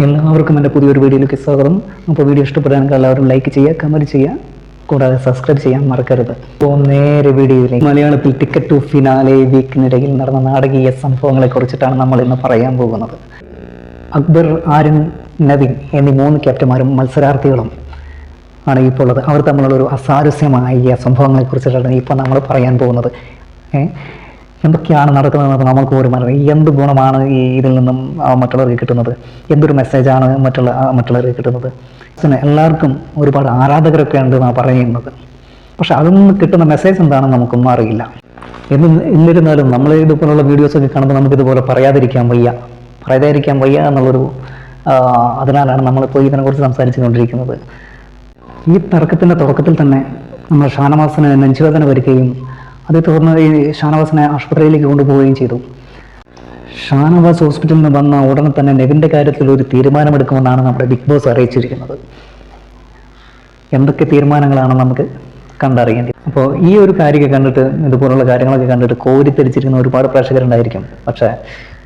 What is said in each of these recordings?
എല്ലാവർക്കും എന്റെ പുതിയൊരു വീഡിയോയിലേക്ക് സ്വാഗതം. അപ്പോൾ വീഡിയോ ഇഷ്ടപ്പെടാനെങ്കിൽ എല്ലാവരും ലൈക്ക് ചെയ്യുക കമന്റ് ചെയ്യുക. കൂടാതെ സബ്സ്ക്രൈബ് ചെയ്യാൻ മറക്കരുത്. അപ്പോൾ നേരെ വീഡിയോയിലേക്ക്. മലയാളത്തിൽ ടിക്കറ്റ് ടു ഫിനാലെ വീക്കിനിടയിൽ നടന്ന നാടകീയ സംഭവങ്ങളെ കുറിച്ചിട്ടാണ് നമ്മൾ ഇന്ന് പറയാൻ പോകുന്നത്. അക്ബർ ആര്യൻ നവീൻ എന്നീ മൂന്ന് ക്യാപ്റ്റന്മാരും മത്സരാർത്ഥികളും ആണ് ഇപ്പോൾ ഉള്ളത്. അവർ തമ്മിലുള്ള ഒരു അസാരസ്യമായ സംഭവങ്ങളെ കുറിച്ചിട്ടാണ് ഇപ്പോൾ നമ്മൾ പറയാൻ പോകുന്നത്? എന്തൊക്കെയാണ് നടക്കുന്നതെന്ന് നമുക്ക് ഒരു അറിയാം എന്ത് ഗുണമാണ് ഈ ഇതിൽ നിന്നും മറ്റുള്ളവർക്ക് കിട്ടുന്നത്? എന്തൊരു മെസ്സേജാണ് മറ്റുള്ള മറ്റുള്ളവർക്ക് കിട്ടുന്നത്? പിന്നെ എല്ലാവർക്കും ഒരുപാട് ആരാധകരൊക്കെ ഉണ്ട് എന്നാണ് പറയുന്നത്. പക്ഷെ അതിൽ നിന്ന് കിട്ടുന്ന മെസ്സേജ് എന്താണെന്ന് നമുക്കൊന്നും അറിയില്ല. എന്ന് എന്നിരുന്നാലും നമ്മൾ ഇതുപോലുള്ള വീഡിയോസൊക്കെ കാണുമ്പോൾ നമുക്കിതുപോലെ പറയാതിരിക്കാൻ വയ്യ. പറയാതിരിക്കാൻ വയ്യ എന്നുള്ളൊരു അതിനാലാണ് നമ്മളിപ്പോൾ ഇതിനെക്കുറിച്ച് സംസാരിച്ചുകൊണ്ടിരിക്കുന്നത്. ഈ തർക്കത്തിന്റെ തുടക്കത്തിൽ തന്നെ നമ്മൾ ഷാനവാസിന് നെഞ്ചുവേദന വരികയും അതേ തുടർന്ന് ഈ ഷാനവാസിനെ ആശുപത്രിയിലേക്ക് കൊണ്ടുപോവുകയും ചെയ്തു. ഷാനവാസ് ഹോസ്പിറ്റലിൽ നിന്ന് വന്ന ഉടനെ തന്നെ നെവിന്റെ കാര്യത്തിൽ ഒരു തീരുമാനമെടുക്കുമെന്നാണ് നമ്മുടെ ബിഗ് ബോസ് അറിയിച്ചിരിക്കുന്നത്. എന്തൊക്കെ തീരുമാനങ്ങളാണ് നമുക്ക് കണ്ടറിയേണ്ടത്? അപ്പോൾ ഈ ഒരു കാര്യമൊക്കെ കണ്ടിട്ട് ഇതുപോലുള്ള കാര്യങ്ങളൊക്കെ കണ്ടിട്ട് കോരിത്തിരിച്ചിരിക്കുന്ന ഒരുപാട് പ്രേക്ഷകരുണ്ടായിരിക്കും. പക്ഷേ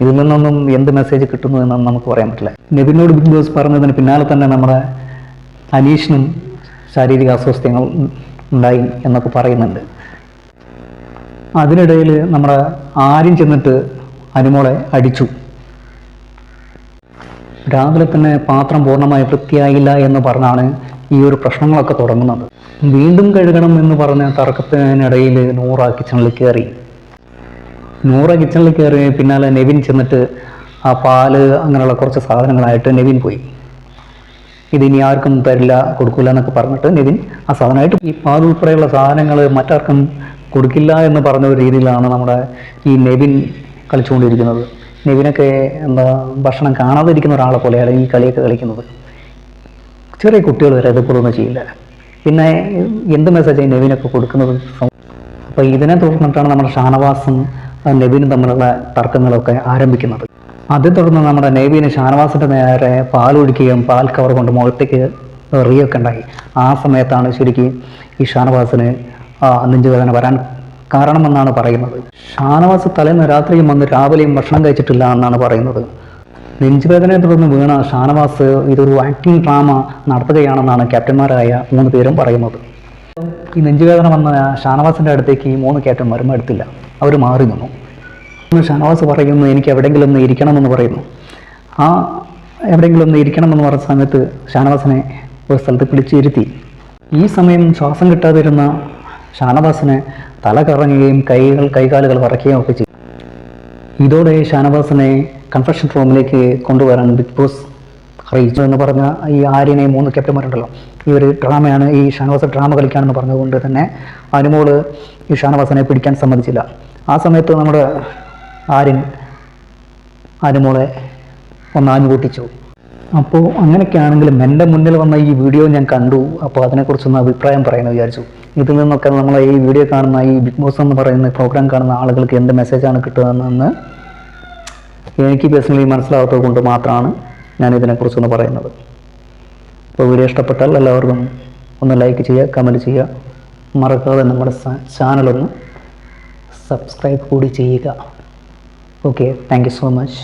ഇതിൽ നിന്നൊന്നും എന്ത് മെസ്സേജ് കിട്ടുന്നു എന്നൊന്നും നമുക്ക് പറയാൻ പറ്റില്ല. നെവിനോട് ബിഗ് ബോസ് പറഞ്ഞതിന് പിന്നാലെ തന്നെ നമ്മുടെ അനീഷിനും ശാരീരിക അസ്വസ്ഥങ്ങൾ ഉണ്ടായി എന്നൊക്കെ പറയുന്നുണ്ട്. അതിനിടയിൽ നമ്മുടെ ആരും ചെന്നിട്ട് അനുമോളെ അടിച്ചു. രാവിലെ തന്നെ പാത്രം പൂർണമായി വൃത്തിയായില്ല എന്ന് പറഞ്ഞാണ് ഈ ഒരു പ്രശ്നങ്ങളൊക്കെ തുടങ്ങുന്നത്. വീണ്ടും കഴുകണം എന്ന് പറഞ്ഞ തർക്കത്തിനിടയിൽ നൂറ കിച്ചണിൽ കയറി. നൂറ കിച്ചണിൽ കയറി പിന്നാലെ നെവിൻ ചെന്നിട്ട് ആ പാൽ അങ്ങനെയുള്ള കുറച്ച് സാധനങ്ങളായിട്ട് നെവിൻ പോയി. ഇതിനി ആർക്കും തരില്ല കൊടുക്കില്ല എന്നൊക്കെ പറഞ്ഞിട്ട് നിതിൻ ആ സാധനമായിട്ട് ഈ പാൽ ഉൾപ്പെടെയുള്ള സാധനങ്ങൾ മറ്റാർക്കും കൊടുക്കില്ല എന്ന് പറഞ്ഞ ഒരു രീതിയിലാണ് നമ്മുടെ ഈ നെവിൻ കളിച്ചുകൊണ്ടിരിക്കുന്നത്. നെവിനൊക്കെ എന്താ ഭക്ഷണം കാണാതിരിക്കുന്ന ഒരാളെ പോലെയാണ് ഈ കളിയൊക്കെ കളിക്കുന്നത്. ചെറിയ കുട്ടികൾ വരെ അത് ഒന്നും ചെയ്യില്ല. പിന്നെ എന്ത് മെസ്സേജായി നെവിനൊക്കെ കൊടുക്കുന്നത്? അപ്പോൾ ഇതിനെ തുടർന്നിട്ടാണ് നമ്മുടെ ഷാനവാസും നെവിനും തമ്മിലുള്ള തർക്കങ്ങളൊക്കെ ആരംഭിക്കുന്നത്. അതേ തുടർന്ന് നമ്മുടെ നെവിന് ഷാനവാസിന്റെ നേരെ പാലൊഴിക്കുകയും പാൽ കവർ കൊണ്ട് മുഖത്തേക്ക് എറിയൊക്കെ ഉണ്ടായി. ആ സമയത്താണ് ശരിക്കും ഈ ഷാനവാസിന് നെഞ്ചുവേദന വരാൻ കാരണമെന്നാണ് പറയുന്നത്. ഷാനവാസ് തലേന്ന് രാത്രിയും വന്ന് രാവിലെയും ഭക്ഷണം കഴിച്ചിട്ടില്ല എന്നാണ് പറയുന്നത്. നെഞ്ചുവേദനയെ തുടർന്ന് വീണ ഷാനവാസ് ഇതൊരു ആക്ടിംഗ് ഡ്രാമ നടത്തുകയാണെന്നാണ് ക്യാപ്റ്റന്മാരായ മൂന്ന് പേരും പറയുന്നത്. ഈ നെഞ്ചുവേദന വന്ന ഷാനവാസിന്റെ അടുത്തേക്ക് ഈ മൂന്ന് ക്യാപ്റ്റന്മാരും എടുത്തില്ല. അവർ മാറി നിന്നു. ഷാനവാസ് പറയുന്നു എനിക്ക് എവിടെയെങ്കിലും ഒന്ന് ഇരിക്കണമെന്ന് പറയുന്നു. ആ എവിടെയെങ്കിലും ഒന്ന് ഇരിക്കണമെന്ന് പറഞ്ഞ സമയത്ത് ഷാനവാസിനെ ഒരു സ്ഥലത്ത് പിടിച്ചിരുത്തി. ഈ സമയം ശ്വാസം കിട്ടാതിരുന്ന ഷാനവാസിനെ തല കറങ്ങുകയും കൈകൾ കൈകാലുകൾ വറക്കുകയും ഒക്കെ ചെയ്തു. ഇതോടെ ഷാനവാസിനെ കൺഫെഷൻ റൂമിലേക്ക് കൊണ്ടുവരാൻ ബിഗ് ബോസ് അറിയിച്ചു എന്ന് പറഞ്ഞ ഈ ആര്യനെ മൂന്ന് ക്യാപ്റ്റന്മാരുണ്ടല്ലോ ഒരു ഡ്രാമയാണ് ഈ ഷാനവാസ് ഡ്രാമ കളിക്കാണെന്ന് പറഞ്ഞതുകൊണ്ട് തന്നെ അനുമോൾ ഈ ഷാനവാസിനെ പിടിക്കാൻ സമ്മതിച്ചില്ല. ആ സമയത്ത് നമ്മുടെ ആര്യൻ അനുമോളെ ഒന്നാഞ്ഞു കൂട്ടിച്ചു അപ്പോൾ അങ്ങനെയൊക്കെ ആണെങ്കിലും എന്റെ മുന്നിൽ വന്ന ഈ വീഡിയോ ഞാൻ കണ്ടു. അപ്പോൾ അതിനെക്കുറിച്ചൊന്ന് അഭിപ്രായം പറയാമെന്ന് വിചാരിച്ചു. ഇതിൽ നിന്നൊക്കെ നമ്മൾ ഈ വീഡിയോ കാണുന്ന ഈ ബിഗ് ബോസ് എന്ന് പറയുന്ന പ്രോഗ്രാം കാണുന്ന ആളുകൾക്ക് എന്ത് മെസ്സേജാണ് കിട്ടുന്നതെന്ന് എനിക്ക് പേഴ്സണലി മനസ്സിലാവാത്തത് കൊണ്ട് മാത്രമാണ് ഞാൻ ഇതിനെക്കുറിച്ചൊന്ന് പറയുന്നത്. അപ്പോൾ വീഡിയോ ഇഷ്ടപ്പെട്ടാൽ എല്ലാവർക്കും ഒന്ന് ലൈക്ക് ചെയ്യുക കമന്റ് ചെയ്യുക. മറക്കാതെ നമ്മുടെ ചാനലൊന്ന് സബ്സ്ക്രൈബ് കൂടി ചെയ്യുക. Okay thank you so much